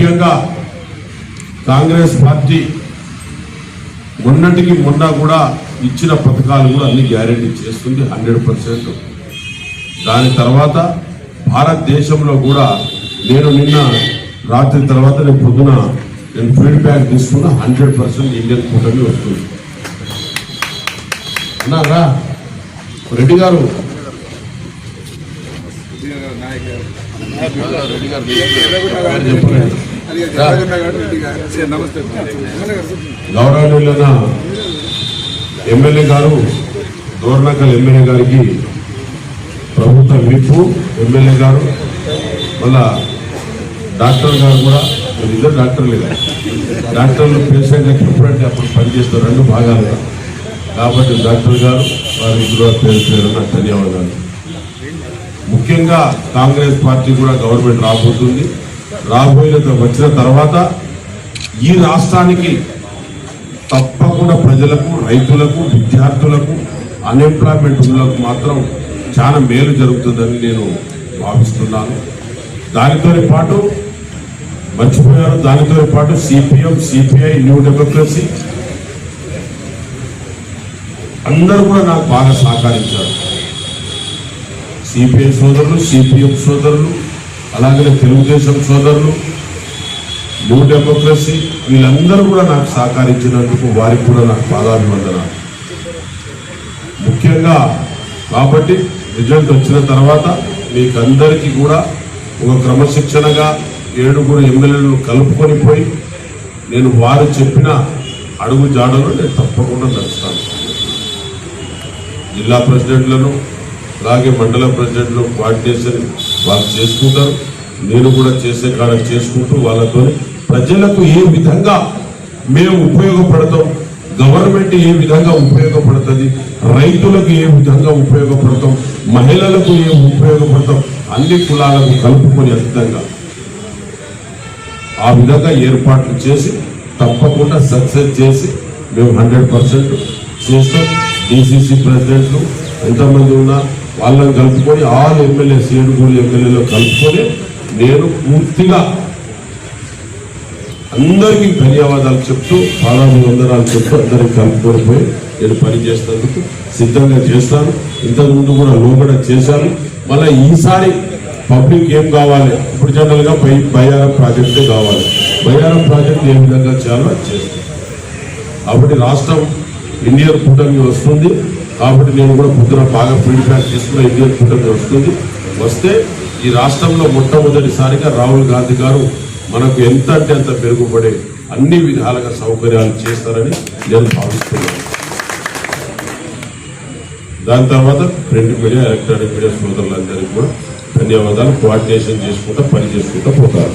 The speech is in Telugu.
ముఖ్యంగా కాంగ్రెస్ పార్టీ మొన్నటికి మొన్న కూడా ఇచ్చిన పథకాలు కూడా అన్ని గ్యారెంటీ చేస్తుంది హండ్రెడ్ పర్సెంట్. దాని తర్వాత భారతదేశంలో కూడా నేను నిన్న రాత్రి తర్వాత నేను పొద్దున నేను ఫీడ్బ్యాక్ తీసుకున్న హండ్రెడ్ పర్సెంట్ ఇండియన్ కూటమి వస్తుంది. అన్నారా రెడ్డి గారు. నమస్తే గౌరవనీయులైన ఎమ్మెల్యే గారు దోర్నకల్ ఎమ్మెల్యే గారికి ప్రభుత్వ విప్పు. ఎమ్మెల్యే గారు మళ్ళా డాక్టర్ గారు కూడా మీరు ఇద్దరు డాక్టర్లే. డాక్టర్లు పేషెంట్ ఎప్పుడంటే అప్పుడు పనిచేస్తారు రెండు భాగాలుగా. కాబట్టి డాక్టర్ గారు వారికి కూడా పేరు పేరున ధన్యవాదాలు. ముఖ్యంగా కాంగ్రెస్ పార్టీ కూడా గవర్నమెంట్ రాబోతుంది. రాబోయే వచ్చిన తర్వాత ఈ రాష్ట్రానికి తప్పకుండా ప్రజలకు రైతులకు విద్యార్థులకు అన్ఎంప్లాయ్మెంట్ ఉన్నలకు మాత్రం చాలా మేలు జరుగుతుందని నేను భావిస్తున్నాను. దానితో పాటు మర్చిపోయారు. దానితో పాటు సిపిఎం సిపిఐ న్యూ డెమోక్రసీ అందరూ కూడా నాకు బాగా సహకరించారు. సిపిఐ సోదరులు సిపిఎం సోదరులు అలాగే తెలుగుదేశం సోదరులు న్యూ డెమోక్రసీ వీళ్ళందరూ కూడా నాకు సహకరించినందుకు వారికి కూడా నాకు పాదాభివందనాలు. ముఖ్యంగా కాబట్టి రిజల్ట్ వచ్చిన తర్వాత మీకు అందరికీ కూడా ఒక క్రమశిక్షణగా ఏడుగురు ఎమ్మెల్యేలను కలుపుకొని పోయి నేను వారు చెప్పిన అడుగు జాడలు నేను తప్పకుండా నడుస్తాను. జిల్లా ప్రెసిడెంట్లను అలాగే మండల ప్రెసిడెంట్లు కోఆర్డినేషన్ వాళ్ళు చేసుకుంటారు. నేను కూడా చేసే కాలం చేసుకుంటూ వాళ్ళతో ప్రజలకు ఏ విధంగా మేము ఉపయోగపడతాం గవర్నమెంట్ ఏ విధంగా ఉపయోగపడుతుంది రైతులకు ఏ విధంగా ఉపయోగపడతాం మహిళలకు ఏ ఉపయోగపడతాం అన్ని కులాలకు కలుపుకొని అర్థంగా ఆ విధంగా ఏర్పాట్లు చేసి తప్పకుండా సక్సెస్ చేసి మేము హండ్రెడ్ పర్సెంట్ చేస్తాం. డిసిసి ప్రెసిడెంట్లు ఎంతమంది ఉన్నా వాళ్ళని కలుపుకొని ఆల్ ఎమ్మెల్యేస్ ఏడుగురు ఎమ్మెల్యేలో కలుపుకొని నేను పూర్తిగా అందరికీ ధన్యవాదాలు చెప్తూ పాదాభివందనాలు చెప్తూ అందరికీ కలుపుకొని నేను పని చేసేందుకు సిద్ధంగా చేస్తాను. ఇంతకు ముందు కూడా లోపల చేశాను. మళ్ళీ ఈసారి పబ్లిక్ ఏం కావాలి? ఇప్పుడు జనరల్గా పై బై బయ్యారం ప్రాజెక్టే కావాలి. బయ్యారం ప్రాజెక్ట్ ఏ విధంగా చేయాలో అది కాబట్టి రాష్ట్రం ఇండియన్ కూటమి వస్తుంది. కాబట్టి నేను కూడా పొద్దున బాగా ఫీడ్బ్యాక్ తీసుకున్న ఇండియన్ కూటమి వస్తుంది. వస్తే ఈ రాష్ట్రంలో మొట్టమొదటిసారిగా రాహుల్ గాంధీ గారు మనకు ఎంత అంటే అంత మెరుగుపడే అన్ని విధాలుగా సౌకర్యాలు చేస్తారని నేను భావిస్తున్నాను. దాని తర్వాత ప్రింట్ మీడియా ఎలక్ట్రానిక్ మీడియా సోదరులందరికీ కూడా ధన్యవాదాలు. కోఆర్డినేషన్ చేసుకుంటూ పని చేసుకుంటూ పోతారు.